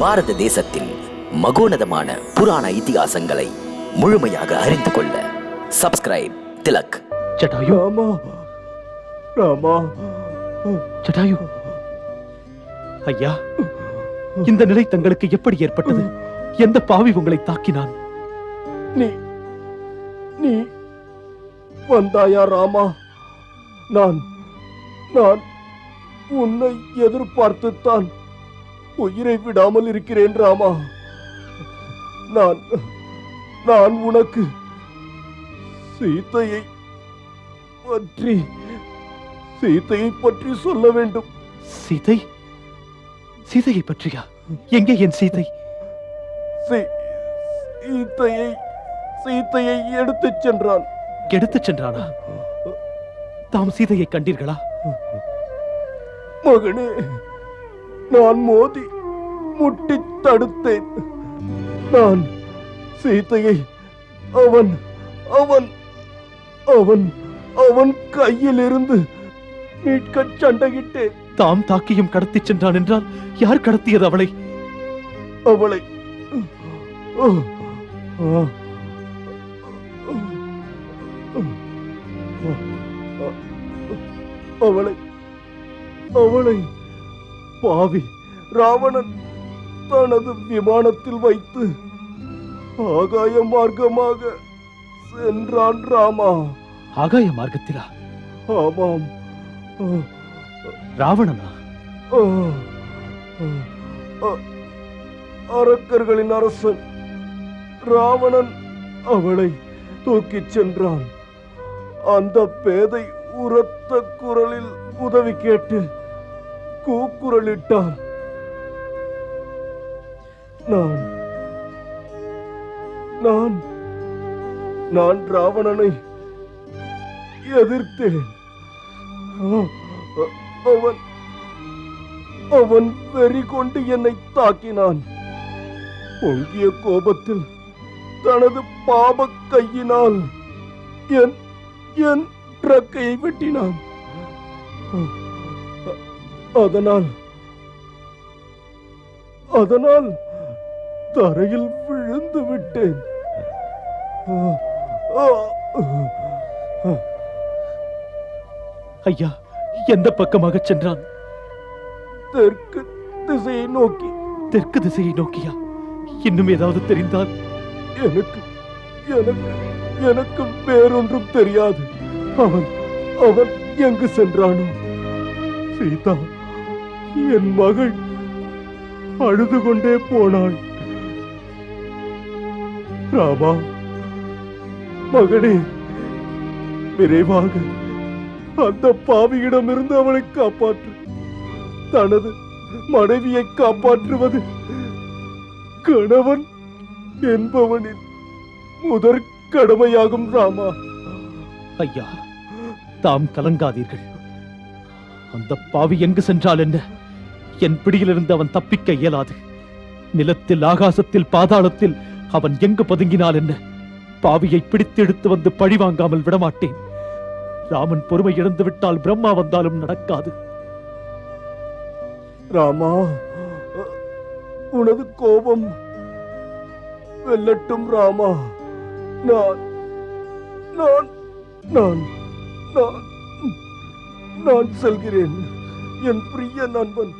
பாரத தேசத்தின் மகோனதமான புராண இதிகாசங்களை முழுமையாக அறிந்து கொள்ள சப்ஸ்கிரைப் திலக். ஜட்டாயு ராமா. ராமா. ஜட்டாயு ஐயா இந்த நிலை தங்களுக்கு எப்படி ஏற்பட்டது? எந்த பாவி உங்களை தாக்கினான்? நீ நீ வந்தாயா ராமா? நான் நான் உன்னை எதிர்பார்த்துத்தான் உயிரை விடாமல் இருக்கிறேன் ராமா. நான் நான் உனக்கு சீதையை பற்றி சீதையை பற்றி சொல்ல வேண்டும். சீதை சீதையை பற்றியா? எங்கே என் சீதை சீ- சீதையை சீதையை எடுத்துச் சென்றான். எடுத்துச் சென்றானா? தாம் சீதையை கண்டீர்களா? மகனே நான் மோதி முட்டி தடுத்தேன். நான் சீதையை அவன் அவன் அவன் அவன் கையிலிருந்து மீட்கச் சண்டையிட்டேன். தாம் தாக்கியும் கடத்திச் சென்றான் என்றால் யார் கடத்தியது அவளை? அவளை அவளை அவளை பாவி ராவணன் தனது விமானத்தில் வைத்து ஆகாய மார்க்கமாக சென்றான் ராமா. ஆகாய மார்க்கத்திலா? ஆமாம். ராவணனா? அரக்கர்களின் அரசன் ராவணன் அவளை தூக்கிச் சென்றான். அந்த பேதை உரத்த குரலில் உதவி கேட்டு கூக்குரலிட்டார். நான் நான் நான் ராவணனை எதிர்த்தேன். அவன் அவன் வெறி கொண்டு என்னை தாக்கினான். பொங்கிய கோபத்தில் தனது பாப கையினால் என் என் ட்ரக்கை வெட்டினான். அதனால் அதனால் தரையில் விழுந்து விட்டேன். ஐயா எந்த பக்கமாக சென்றான் தெற்கு திசையை நோக்கி. தெற்கு திசையை நோக்கியா? இன்னும் ஏதாவது தெரிந்தால்? எனக்கு எனக்கு எனக்கு வேறொன்றும் தெரியாது. அவன் அவன் எங்கு சென்றானோ? சீதா என் மகள் அழுது கொண்டே போனாள். ராமா மகனே விரைவாக அந்த பாவியிடமிருந்து அவளை காப்பாற்று. தனது மனைவியை காப்பாற்றுவது கணவன் என்பவனின் முதற் கடமையாகும் ராமா. ஐயா தாம் கலங்காதீர்கள். அந்த பாவி எங்கு சென்றால் என்ன? என் பிடியிலிருந்து அவன் தப்பிக்க இயலாது. நிலத்தில் ஆகாசத்தில் பாதாளத்தில் அவன் எங்கு பதுங்கினால் என்ன பாவியை பிடித்து எடுத்து வந்து பழி வாங்காமல் விடமாட்டேன். ராமன் பொறுமை இழந்து விட்டால் பிரம்மா வந்தாலும் நடக்காது. ராமா உனது கோபம் வெல்லட்டும் ராமா. நான் நான் நான் நான் நான் செல்கிறேன். என் பிரிய நண்பன்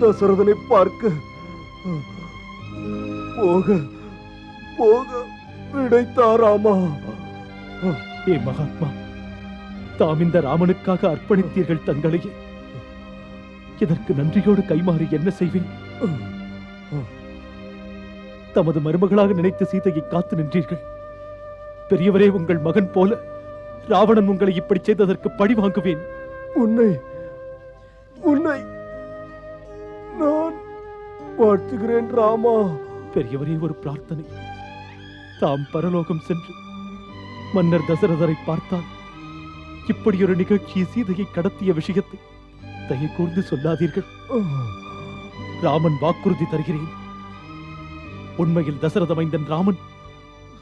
தசரதனை பார்க்க. போக போக விடைத்தாராமா? ஏ மகாத்மா தாம் இந்த ராமனுக்காக அர்ப்பணித்தீர்கள் தங்களையே. இதற்கு நன்றியோடு கைமாறி என்ன செய்வேன்? தமது மருமகளாக நினைத்து சீதையை காத்து நின்றீர்கள். பெரியவரே உங்கள் மகன் போல ராவணன் உங்களை இப்படி செய்ததற்கு பழி வாங்குவேன். உன்னை உன்னை வாழ்த்துகிறேன் ராமா. பெரியவரே ஒரு பிரார்த்தனை. தாம் பரலோகம் சென்று மன்னர் தசரதரை பார்த்தால் இப்படி ஒரு நிகழ்ச்சி சீதையை கடத்திய விஷயத்தை தயை கூர்ந்து சொல்லாதீர்கள். ராமன் வாக்குறுதி தருகிறேன். உண்மையில் தசரத மைந்தன் ராமன்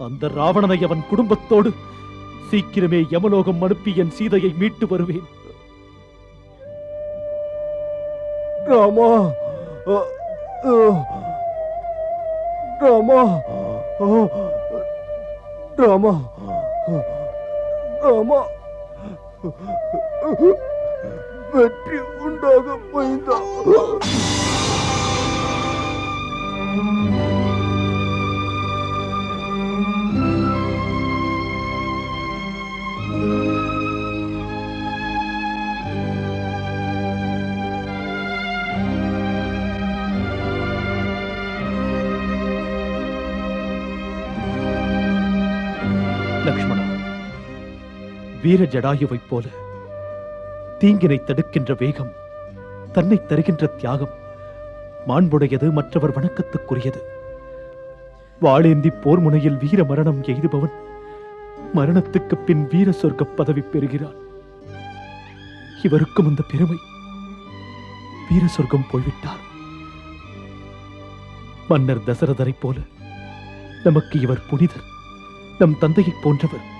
அந்த ராவணனை அவன் குடும்பத்தோடு சீக்கிரமே யமலோகம் அனுப்பி என் சீதையை மீட்டு வருவேன். ராமா ராமா ஆ, ராமா ராமா வெற்றி உண்டாக மைந்தா வீர ஜடாயுவைப் போல. தீங்கினை தடுக்கின்ற வேகம் தன்னை தருகின்ற தியாகம் மாண்புடையது மற்றவர் வணக்கத்துக்குரியது. வாளேந்தி போர் முனையில் வீர மரணம் எய்துபவன் மரணத்துக்கு பின் வீர சொர்க்க பதவி பெறுகிறான். இவருக்கும் அந்த பெருமை. வீர சொர்க்கம் போய்விட்டார். மன்னர் தசரதரைப் போல நமக்கு இவர் புனிதர் நம் தந்தையைப் போன்றவர்.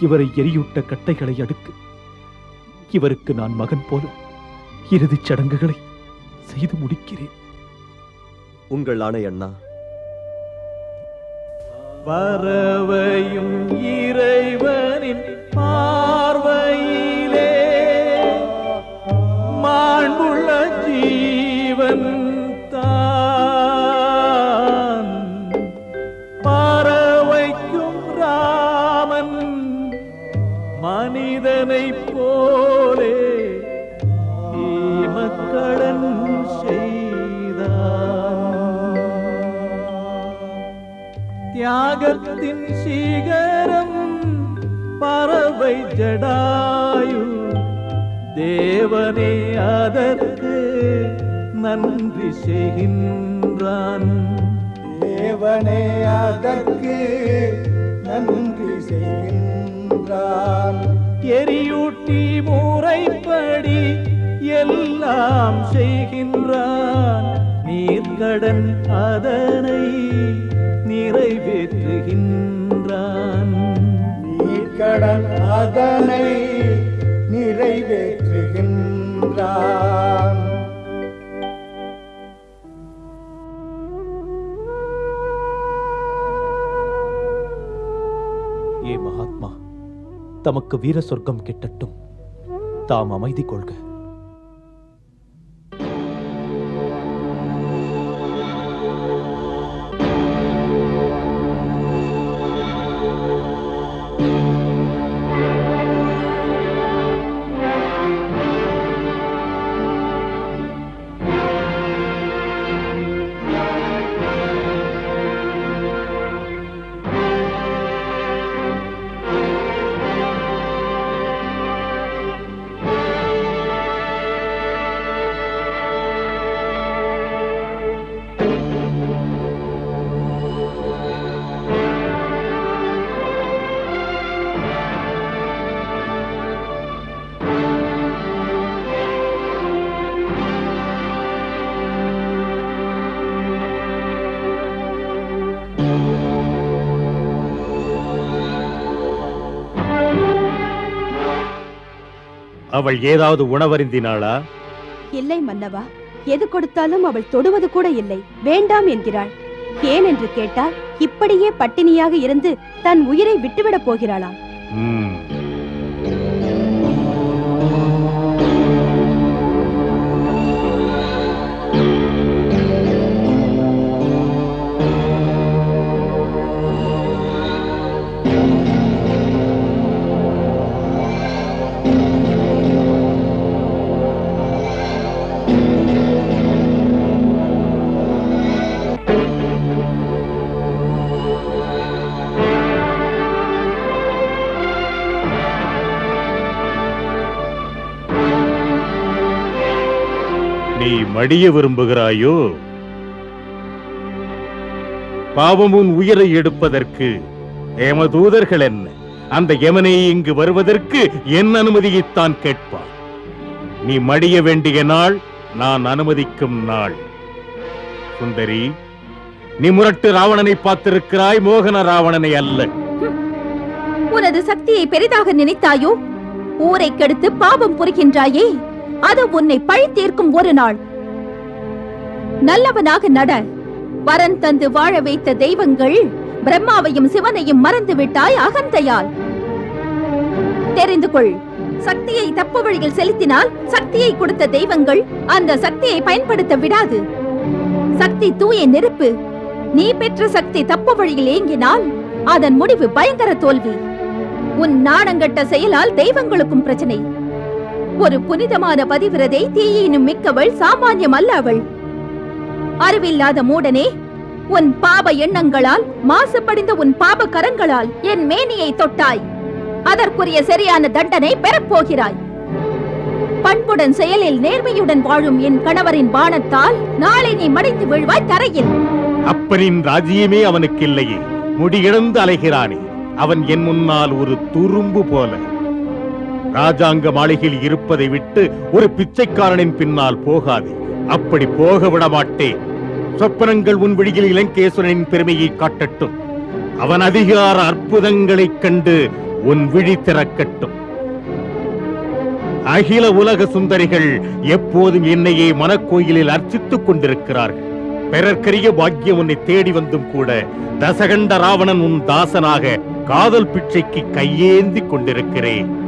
இவரை எரியூட்ட கட்டைகளை அடுக்கு. இவருக்கு நான் மகன் போல இறுதிச் சடங்குகளை செய்து முடிக்கிறேன். உங்கள் ஆணை அண்ணா. பறவையும் இறைவனின் பார்வையிலே ஜடாயு தேவனே அதற்கு நன்றி செய்கின்றான். தேவனே அதற்கு நன்றி செய்கின்றான். எரியூட்டி முறைப்படி எல்லாம் செய்கின்றான். நீர்க்கடன் அதனை நிறைவேற்றுகின்றான் கடன் அதனை நிறைவேற்றுகின்றான். ஏ மகாத்மா தமக்கு வீர சொர்க்கம் கிட்டட்டும். தாம் அமைதி கொள்க. அவள் ஏதாவது உணவருந்தினாளா? இல்லை மன்னவா எது கொடுத்தாலும் அவள் தொடுவது கூட இல்லை. வேண்டாம் என்கிறாள். ஏன் என்று கேட்டால் இப்படியே பட்டினியாக இருந்து தன் உயிரை விட்டுவிடப் போகிறாளாம். நீ மடிய விரும்புகிறாயோ? பாவம் உன் உயிரை எடுப்பதற்கு ஏமதூதர்கள் என்ன? அந்த யமனை இங்கு வருவதற்கு என் அனுமதியைத்தான் கேட்பான் நீ மடிய வேண்டிய நாள் நான் அனுமதிக்கும் நாள். சுந்தரி நீ முரட்டு ராவணனை பார்த்திருக்கிறாய் மோகன ராவணனை அல்ல. உனது சக்தியை பெரிதாக நினைத்தாயோ? ஊரை கெடுத்து பாவம் புரிகின்றாயே? அது உன்னை பழி தீர்க்கும் ஒரு நாள். நல்லவனாக நட. வரன் தந்து வாழ வைத்த தெய்வங்கள் பிரம்மாவையும் சிவனையும் மறந்து விட்டாய் அகந்தையால். தெரிந்து கொள். சக்தியை தப்பு வழியில் செலுத்தினால் சக்தியை கொடுத்த தெய்வங்கள் அந்த சக்தியை பயன்படுத்த விடாது. சக்தி தூய நெருப்பு. நீ பெற்ற சக்தி தப்பு வழியில் ஏங்கினால் அதன் முடிவு பயங்கர தோல்வி. உன் நாணங்கட்ட செயலால் தெய்வங்களுக்கும் பிரச்சனை. ஒரு புனிதமான பதிவிரதை தீயினும் மிக்கவள் சாமானியம் அல்ல அவள் அறிவில்லாத மூடனே உன் பாப எண்ணங்களால் மாசுபடிந்த உன் பாப கரங்களால் என் மேனியை தொட்டாய். அதற்குரிய சரியான தண்டனை பெறப்போகிறாய். பண்புடன் செயலில் நேர்மையுடன் வாழும் என் கணவரின் பானத்தால் நாளை நீ மடிந்து விழுவாய் தரையில். அப்பனின் ராஜ்யமே அவனுக்கு இல்லையே. முடியிழந்து அலைகிறானே. அவன் என் முன்னால் ஒரு துரும்பு போல. ராஜாங்க மாளிகையில் இருப்பதை விட்டு ஒரு பிச்சைக்காரனின் பின்னால் போகாது. அப்படி போக விட மாட்டேன் சொப்பனங்கள் உன் விழியில் இலங்கேஸ்வரனின் பெருமையை காட்டட்டும். அவன் அதிகார அற்புதங்களைக் கண்டு உன் விழி திறக்கட்டும். அகில உலக சுந்தரிகள் எப்போதும் என்னையே மனக்கோயிலில் அர்ச்சித்துக் கொண்டிருக்கிறார்கள். பிறர்க்கரிய பாக்கியம் உன்னை தேடி வந்தும் கூட தசகண்ட ராவணன் உன் தாசனாக காதல் பிச்சைக்கு கையேந்தி கொண்டிருக்கிறேன்.